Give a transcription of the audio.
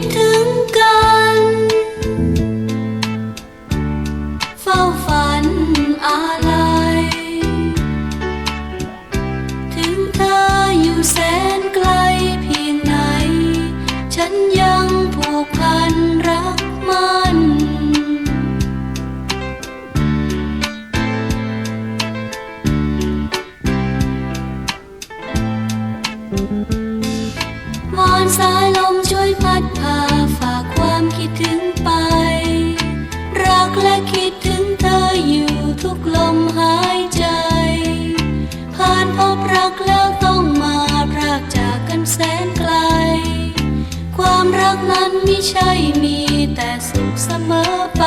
do ผ่านพบรักแล้วต้องมาพรากจากกันแสนไกล ความรักนั้นไม่ใช่มีแต่สุขเสมอไป